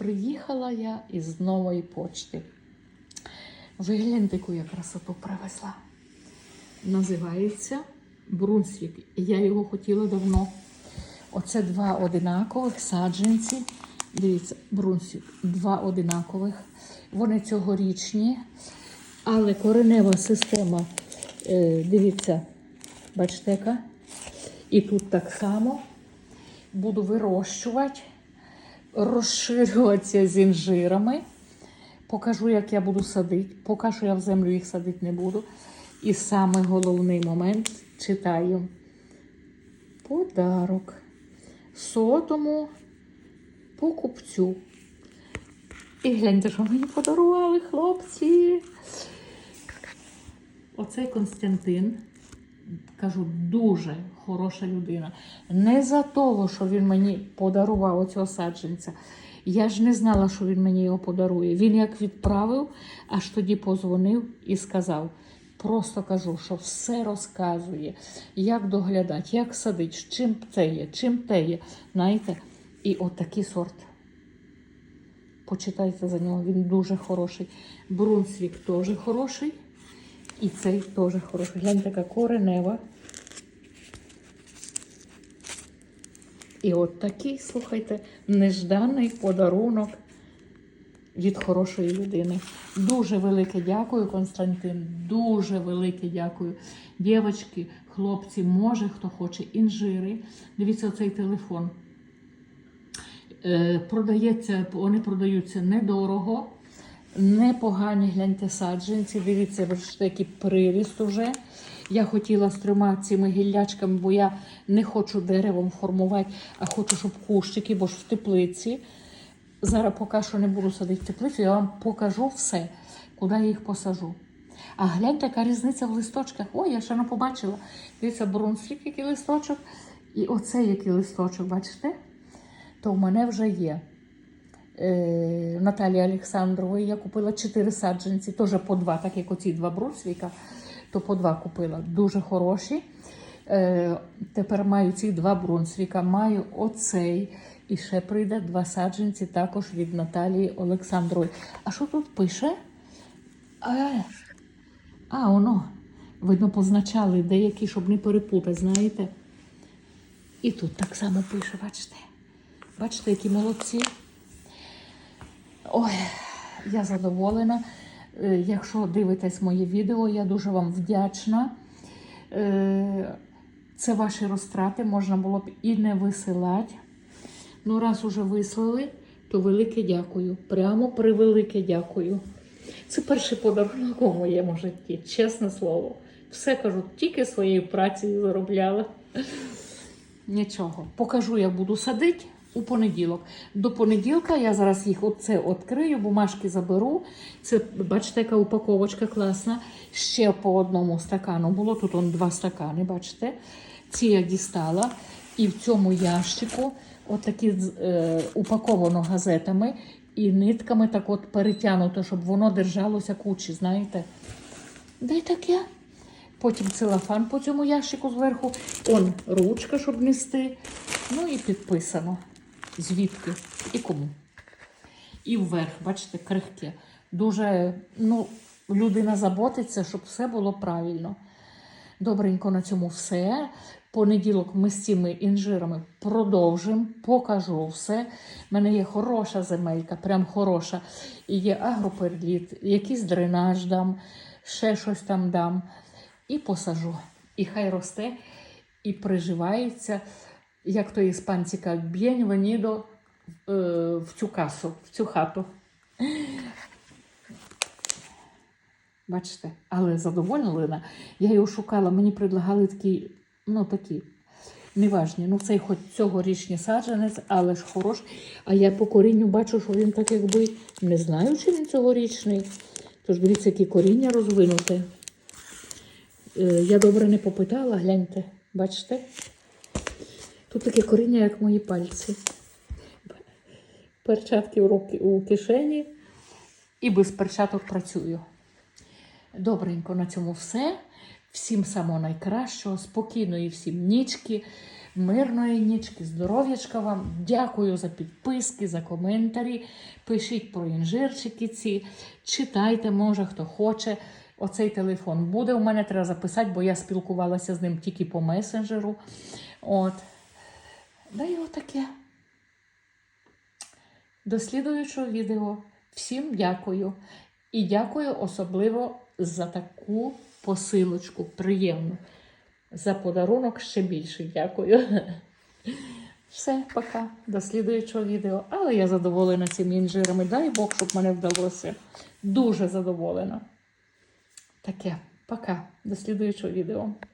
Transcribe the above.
Приїхала я із нової почти. Ви гляньте, яку я красоту привезла. Називається Брунсвік. Я його хотіла давно. Оце два одинакових саджанці. Дивіться, Брунсвік. Два одинакових. Вони цьогорічні, але коренева система, е, дивіться, бачите, яка? І тут так само буду вирощувати, розширюватися з інжирами. Покажу, як я буду садити. Поки що я в землю їх садити не буду. І саме головний момент читаю. Подарок. Сотому покупцю. І гляньте, що мені подарували хлопці. Оцей Константин, кажу, дуже хороша людина. Не за того, що він мені подарував оцього саджанця. Я ж не знала, що він мені його подарує. Він як відправив, аж тоді позвонив і сказав. Просто кажу, що все розказує, як доглядати, як садити, чим це є, чим те є. Знаєте, і от сорт. Почитайте за нього, він дуже хороший. Брунсвік теж хороший. І цей теж хороший. Гляньте, така коренева. І от такий, слухайте, нежданий подарунок від хорошої людини. Дуже велике дякую, Константин. Дуже велике дякую. Дівчатки, хлопці, може, хто хоче інжири. Дивіться цей телефон. Е, продається, вони продаються недорого, непогані гляньте саджанці. Дивіться, бачите, який приріст уже. Я хотіла з трьома цими гіллячками, бо я не хочу деревом формувати, а хочу, щоб кущики, бо ж в теплиці. Зараз поки що не буду садити теплицю, я вам покажу все, куди я їх посажу. А гляньте, яка різниця в листочках. Ой, я ще не побачила. Дивіться, брунсвік, який листочок, і оцей який листочок, бачите? То в мене вже є. Е, Наталії Олександрової я купила 4 саджанці, теж по два, так як оці два брусвіка, то по два купила. Дуже хороші. Е, тепер маю ці два брунсвіка, маю оцей. І ще прийде два саджанці також від Наталії Олександрової. А що тут пише? А, а воно, видно, позначали деякі, щоб не перепутати, знаєте. І тут так само пише, бачите? Бачите, які молодці. Ой, я задоволена. Е, Якщо дивитесь моє відео, я дуже вам вдячна. Е, Це ваші розтрати, можна було б і не висилати. Ну, раз уже вислали, то велике дякую. Прямо превелике дякую. Це перший подарунок у моєму житті, чесне слово. Все кажу, тільки своєю працею заробляла. Нічого. Покажу, як буду садити у понеділок. До понеділка я зараз їх оце відкрию, бумажки заберу. Це, бачите, яка упаковочка класна. Ще по одному стакану було. Тут он два стакани, бачите. Ці я дістала. І в цьому ящику отакі е, упаковано газетами і нитками так от перетягнуто, щоб воно держалося кучі, знаєте. Дай таке. Потім целофан по цьому ящику зверху. Он ручка, щоб нести. Ну і підписано. Звідки і кому. І вверх, бачите, крихке. Дуже ну, людина заботиться, щоб все було правильно. Добренько на цьому все. Понеділок ми з цими інжирами продовжимо, покажу все. У мене є хороша земелька, прям хороша. І є агроперліт, якийсь дренаж дам, ще щось там дам. І посажу. І хай росте і приживається, як то іспанці кажуть, б'єньвенідо е, в цю касу, в цю хату. Бачите, але задоволена. Я його шукала, мені предлагали такі, ну такі неважні. Ну, цей хоч цьогорічний саджанець, але ж хороший. А я по корінню бачу, що він так якби не знаю, чи він цьогорічний. Тож дивіться, які коріння розвинуте. Я добре не попитала, гляньте, бачите? Тут таке коріння, як мої пальці. Перчатки у кишені і без перчаток працюю. Добренько на цьому все. Всім самого найкращого, спокійної всім нічки. Мирної нічки, здоров'ячка вам. Дякую за підписки, за коментарі. Пишіть про інжирчики ці, читайте, може, хто хоче. Оцей телефон буде у мене, треба записати, бо я спілкувалася з ним тільки по месенджеру. От. Да і отаке. До слідуючого відео. Всім дякую. І дякую особливо за таку посилочку. Приємну. За подарунок ще більше дякую. Все, пока. До слідуючого відео. Але я задоволена цими інжирами. Дай Бог, щоб мене вдалося. Дуже задоволена. Таке. Пока. До слідуючого відео.